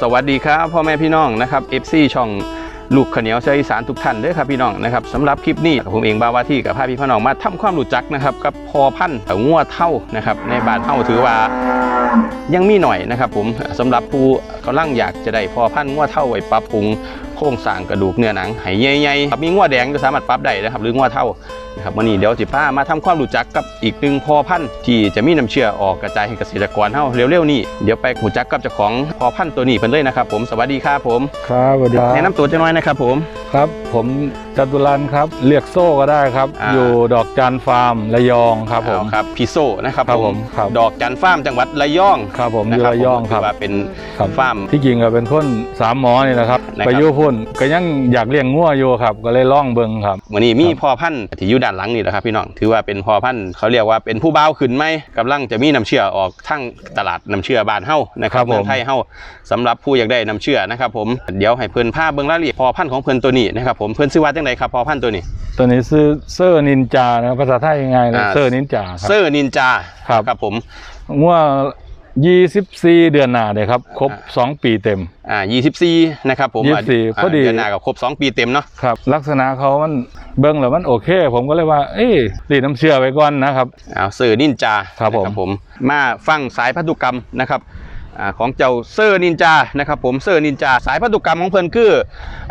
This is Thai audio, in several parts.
สวัสดีครับพ่อแม่พี่น้องนะครับ FC ช่องลูกขเหนียวเชยอีสานทุกท่านเด้อครับพี่น้องนะครับสำหรับคลิปนี้ผมเองบาวาที่กับพาพี่พ่อน้องมาทำความรู้จักนะครับกับพอพันธุ์งัวเท่านะครับในบ้านเท่าถือว่ายังมีหน่อยนะครับผมสำหรับผู้กำลังอยากจะได้พอพันธุ์งัวเท่าไว้ปรับปรุง ครงสร้างกระดูกเนื้อหนังให้ใหญ่ๆครับมีงัวแดงก็สามารถปรับได้นะครับหรืองัวเท่านะครับวันนี้เดี๋ยวจิพามาทำความรู้จักกับอีกหนึ่งพอพันธุ์ที่จะมีน้ำเชื่อออกกระจายให้เกษตรกรเฮาเร็วๆนี้เดี๋ยวไปรู้จักกับเจ้าของพอพันธุ์ตัวนี้เพิ่นเลยนะครับผมสวัสดีครับผมครับสวัสดีครับแนะนำตัวจะน้อยนะครับผมครับผม จตุรันครับเรียกโซ่ก็ได้ครับ อ่า อยู่ดอกจันฟาร์มระยองครับผม เอาครับพี่โซนะครับครับผมครับ ดอกจันฟาร์มจังหวัดระยองครับผมอนะยู่ครับระยองครับ ถืว่าเป็นครับ ฟาร์ม ที่จริงก็เป็นคนสามหมอนี่นะครับ นะครับ ไปอยุ่พุ่นก็ยังอยากเลี้ยงงัวอยู่ครับ ก็เลยล่องเบิงครับ วันนี้มีครับพ่อพันธุ์ที่อยู่ด้านหลังนี่แหละครับพี่น้องถือว่าเป็นพ่อพันธุ์เขาเรียกว่าเป็นผู้บ่าวขึ้นไหมกำลังจะมีน้ำเชื่อออกทั้งตลาดน้ำเชื่อบานเฮานะครับเมืองไทยเฮาสำหรับผู้อยากได้น้ำเชื่อนะครับผมเดี๋ยวให้เพิ่นพาเบิ่งรายละเอียดพอพันธุ์ของเพิ่นตัวนี้นะครับผมเพิ่นชื่อว่าจังไดครับพอพันธุ์ตัวนี้ตัวนี้ซื้อเซอร์นินจานะครับภาษาไทยยังไงนะอ่าเซอร์นินจาครับ เซอร์นินจาครับ ครับผมงัว24เดือนหน้าเนี่ยครับ ครบอ่า2ปีเต็ม อ่า24นะครับผม24อ่าพอดีเดือนหน้ากับครบ2ปีเต็มเนาะครับ ลักษณะเขามันเบิ้งแล้วมันโอเค ผมก็เลยว่า เอ้ยรีดน้ำเชื่อไว้ก่อนนะครับอ้าวเซอร์นินจาครับผมนะผมมาฟังสายพันธุกรรมนะครับอ่าของเจ้าเซอร์นินจานะครับผมเซอร์นินจาสายพันธุกรรมของเพิ่นคือ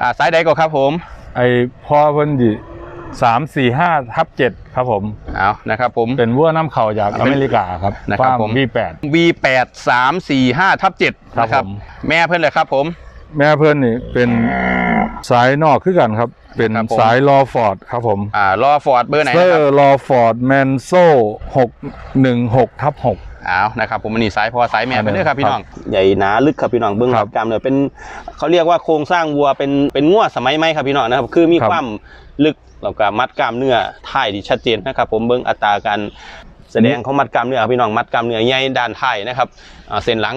อ่าสายใดก็ครับผม ไอพ่อเพิ่นดิสามสี่ห้าทับเจ็ดครับผม เอานะครับผม เป็นวัวน้ำเข่าจากอเมริกาครับนะครับผมวีแปด V8 3 4 5ทับ7ครับนะครับผมแม่เพิ่นเลยครับผม แม่เพิ่นนี่เป็น สายนอกคือกันครับ เป็นครับผม สายลอฟอร์ดครับผมอ่ารอฟอร์ดเบอร์ไหนเซอนะครับร์ลอฟอร์ดแมนโซหกหนึ่งหกทับหกเอานะครับผมอันนี้สายพอสายแม่อันไปนั้นเลยครับพี่ครับน้องใหญ่หนาลึกครับพี่น้องเบื้องหคลัรังบกล้ามเนื้อเป็นเขาเรียกว่าโครงสร้างวัวเป็นเป็นง่วสมัยใหม่ครับพี่น้องนะครับคือมีครับ ความลึกแล้วก็มัดกล้ามเนื้อท่ายที่ชัดเจนนะครับ ผมเบื้องอัตราการแสดงของมัดกล้ามเนื้อครับพี่น้องมัดกล้ามเนื้อใหญ่ด้านท้ายนะครับอ่าเส้นหลัง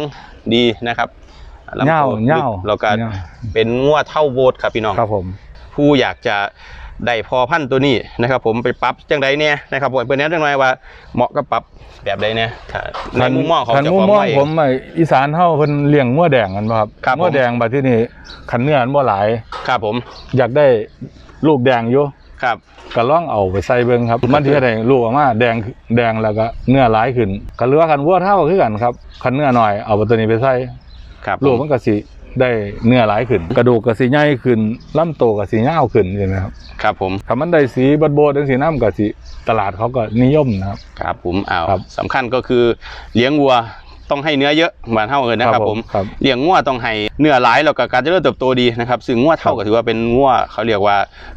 ดีนะครับลำ เง่าตัวเง่าลึกแล้วก็เง่าเป็นง่วเท่าโบสครับพี่น้องครับผม ผู้อยากจะได้พอพันธุ์ตัวนี้นะครับ ผมไปปรับจังใดเนี่ยนะครับผมเพื่อนแนะจังหน่อยว่าเหมาะกับปรับแบบใดเนี่ยถ้าในมุมมองของคันเจ้ามุขมองมองไว้ผมไอ้อีสานเฮาเพิ่นเลี้ยงงัวแดงกันบ่ครับครับผมงัวแดงบัดที่นี่ขันเนื้อมันบ่หลายครับผม อยากได้ลูกแดงอยู่ครับก็ลองเอาไปใส่เบิ่งครับ มันที่ได้ลูกออกมาแดงแดงแล้วก็เนื้อหลายขึ้นก็เหลือกันวัวเท่าคือกันครับคันเนื้อหน่อยเอาตัวนี้ไปใส่ ครับลูกมันก็สิได้เนื้อหลายขึ้น กระดูกก็สิใหญ่ขึ้นลำโตวก็สิยาวขึ้นใช่ไหมครับครับผมถ้ามันได้สีบดโบดจังสีน้ำก็สิตลาดเขาก็นิยมนะครับครับผมเอาครับสำคัญก็คือเลี้ยงวัว ต้องให้เนื้อเยอะเหมือนเท่าเอินนะครับผมครับเลี้ยงงัวต้องให้เนื้อหลายแล้วก็การเจริญเติบโตดีนะครับซึ่งงัวเท่าก็ถือว่าเป็นงัวเขาเรียกว่า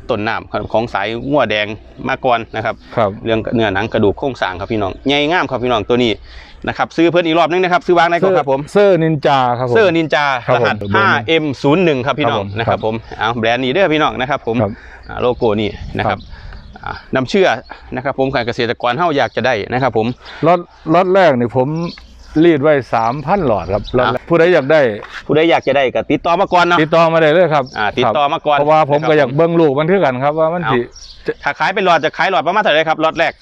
ต้นน้ำของสายงัวแดงมาก่อนนะครับครับเรื่องเนื้อหนังกระดูกโครงสร้างครับพี่น้องใหญ่งามครับพี่น้องตัวนี้นะครับซื้อเพิ่นอีกรอบนึงนะครับซื้อวางได้ก็ครับผมเซอร์นินจาครับผมเซอร์นินจาครับรหัสผม 5M01 ครับพี่น้องครับผมนะครับผมเอาแบรนด์นี้เด้อพี่น้องนะครับผมครับอ่าโลโก้นี่นะครับอ่านำเชื่อนะครับผมการเกษตรกรเฮาอยากจะได้นะครับผมรถรถแรกนี่ผม รีดไว้สามพันหลอดครับรถแรกผู้ใดอยากได้ผู้ใดอยากจะได้ก็ติดต่อมาก่อนเนาะติดต่อมาได้เลยครับอ่าติดต่อมาก่อนเพราะว่าผมนะครับก็อยากเบิ้งลูกมันคือกันครับว่ามันเอาสิถ้าขายเป็นหลอดจะขายหลอดประมาณเท่าไหร่ครับหลอดแรก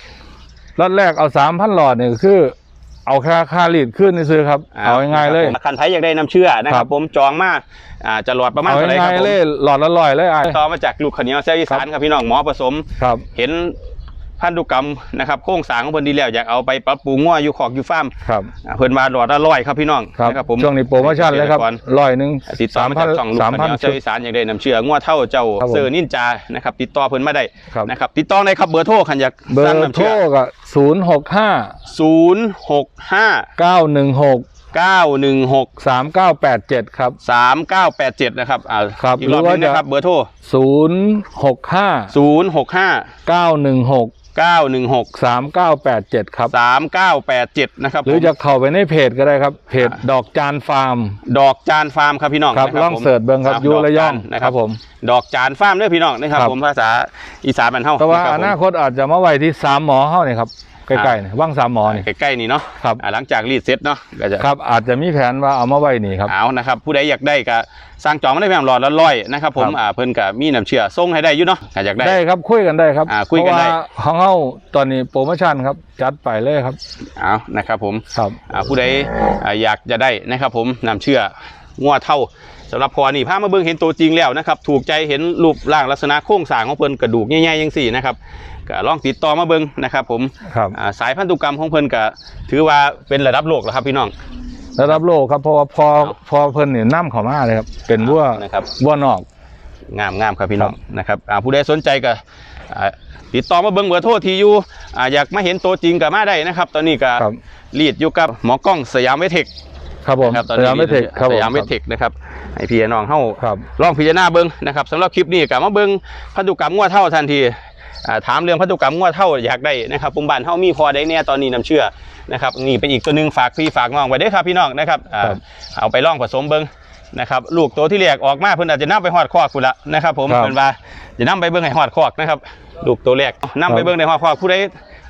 รถแรกเอาสามพันหลอดเนี่ยคือ เอาค่าค่ารีดขึ้นนี่ซื้อครับเอาง่ายๆเลยนะครับผมคันไทยอยากได้น้ำเชื่อนะคครัรับ บผมจองมาอ่าจะหลอดประมาณเอาเท่าไหร่คง่ารับยผมๆเลยหลอดละร้อยเลยไอ้ต่อมาจากลูกขาวเหนียวเซลอีสานครับพี่น้องหมอผสม ครับ เห็น พันธุกรรมนะครับโครงสร้างของเพิ่นดีแล้วอยากเอาไปปรับปรุงง้ออยู่ขอกอยู่ฟาร์มครับเพิ่นมาหลอดละร้อยครับพี่น้องครับรบผมช่วงนี้โปรโมชั่นเลยครับร้อยหนึ่งติดต่อมาจากสองลูกสามพันเจ้าอีสานอยากได้น้ำเชื่อง้อเท่าเจ้าเซอร์นินจานะครับติดต่อเพิ่นมาได้นะครับติดต่อในครับเบอร์โทรคันอยากเบอร์โทรกับศูนย์หกห้าศูนย์หกห้าเก้าหนึ่งหก916 3987 ครับ 3987 นะครับอ่าครับอีกรอบนึงนะครับ เบอร์โทร 065 065 916 เก้าหนึ่งหกเก้าหนึ่งหกสามเก้าแปดเจ็ดครับ สามเก้าแปดเจ็ดนะครับหรือผมจะเข้าไปในเพจก็ได้ครับ เพจดอกจานฟาร์ม ดอกจานฟาร์มครับพี่น้องครับนะล่องผมเสิร์ชเบิ้งครับครับอยูดอกระยองจานนะคครัรับบผม ดอกจานฟาร์มเด้อพี่น้องนะครับครับผมภาษาอีสานบ้านเฮาแต่ว่าะครับอผมนาคตอาจจะมาไว้ที่สามหมอเฮานี่ครับ ใกล้ๆนี่ว่างสามหมอนี่ ใกล้ๆนี่เนาะครับอ่าหลังจากรีดเสร็จเนาะก็จะครับอาจจะมีแผนว่าเอามาไว้นี่ครับเอานะครับผู้ใดอยากได้ก็สร้างจองมาได้เพียงหลอดละร้อยนะครับผมครับอ่าเพิ่นก็มีน้ำเชื่อส่งให้ได้อยู่เนาะถ้าอยากได้ได้ครับคุยกันได้ครับอ่าคุยกันได้เพราะว่าของเฮาตอนนี้โปรโมชั่นครับจัดไปเลยครับเอานะครับผมครับอ่าผู้ใดอ่าอยากจะได้นะครับผมน้ำเชื่องัวเท่าสำหรับพอนี่พามาเบิ่งเห็นตัวจริงแล้วนะครับ ถูกใจเห็นรูปร่างลักษณะโครงสร้างของเพิ่นกระดูกใหญ่ๆจังซี่นะครับ ก็ลองติดต่อมาเบิ่งนะครับผมครับอ่าสายพันธุกรรมของเพิ่นก็ถือว่าเป็นระดับโลกแล้วครับพี่น้อง ระดับโลกครับเพราะว่าพอพอเพิ่นเนี่ยนํเข้ามาเลยครับเป็นวัวนะครับ วัวนอกงามงามครับพี่น้องนะครับอ่าผู้ใดสนใจก็อ่าติดต่อมาเบิ่งเบอร์โทรที่อยู่อ่าอยากมาเห็นตัวจริงก็มาได้นะครับ ตอนนี้ก็ครับ ลีดอยู่กับหมอกล้องสยามเวทเทค ครับผมครับตอนสนี้ยามไม่เทคครับสผมยามเวทเทคนะครับให้พี่น้องเฮาครับ ลองพิจารณาเบิ่งนะครับสำหรับคลิปนี้ก็มาเบิ่งพันธุกรรมงัวเท่าทันทีอ่า ถามเรื่องพันธุกรรมงัวเท่าอยากได้นะครับปุ่มบ้านเฮามีพอได้แน่ตอนนี้น้ำเชื่อนะครับนี่เป็นอีกตัวหนึงฝากพี่ฝากน้องไว้เด้อครับพี่น้องนะครับอ่าครับเอาไปลองผสมเบิ่งนะครับลูกตัวที่แรกออกมาเพิ่นอาจจะนํไปฮอดคอกพุ่นละนะครับผมครับเพิ่นว่าจะนํไปเบิ่งให้ฮอดคอกนะครับลูกตัวแรกนํไปเบิ่งในฮอดคอกผู้ใด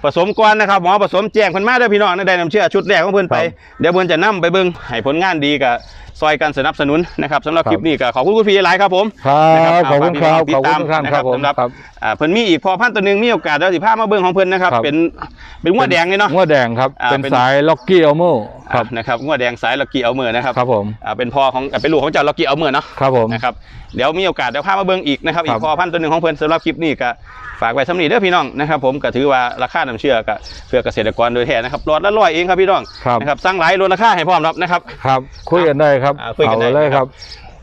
ผสมก่อนนะครับหมอผสมแจ้งเพิ่นมาเด้อพี่น้องได้น้ำเชื่อชุดแรกของเพิ่นไปเดี๋ยวเพิ่นจะนํไปเบิ่งให้ผลงานดีกับ ซอยกันสนับสนุนนะครับสำหรับคลิปนี้ก็ขอบคุณคุณพี่หลายครับผมครันะบขอบคุณครับขอบคุณทุกท่านนะครับผมสำหรับครับอ่าเพิ่นมีอีกพอพันธุ์ตัวหนึงมีโอกาสเดี๋ยวสิพามาเบิ่งของเพิ่นนะครับครับเป็นเป็นงวดแดงเลยเนาะงัวแดงครับอ่าเป็นเป็นสายล็อกกี้อัลโมคครัรับบนะครับงวดแดงสายลักกี้เอาเมือนะครับครับผมอ่าเป็นพ่อของอ่าเป็นลูกของเจ้าลักกี้เอาเมือเนาะครับผมนะครับเดี๋ยวมีโอกาสเดี๋ยวพามาเบิ่งอีกนะครับคอีรักบพอพันธุ์ตัวหนึงของเพิ่นสำหรับคลิปนี้ก็ฝากไว้สำนีเด้อพี่น้องนะครับผมก็ถือว่าราคาน้ำเชื่อก็เพื่อเกษตรกรโดยแท้นะครับรอดละร้อยเองครับพี่น้องครับนะครับสร้างหลายลดราคาให้พร้อมรับนะครับครับคุยกันได้ครับอ่าคุยกันได้เอาเลยนะคครัรับบ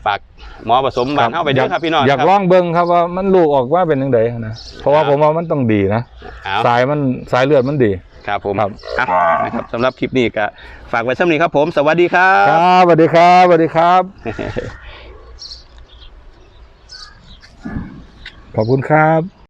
ฝากหมอผสมบ้านเฮาไปเด้อครับพี่น้องอยากครับลองเบิ่งครับว่ามันลูกออกว่าเป็นยังไงนะเพราะว่าครับ ผมว่ามันต้องดีนะเอาสายมันสายเลือดมันดี ครับผมครับ อะนะครับสำหรับคลิปนี้ก็ฝากไว้สำนีครับผม สวัสดีครัคบ รับสวัสดีครับสวัสดีครับ ขอบคุณครับ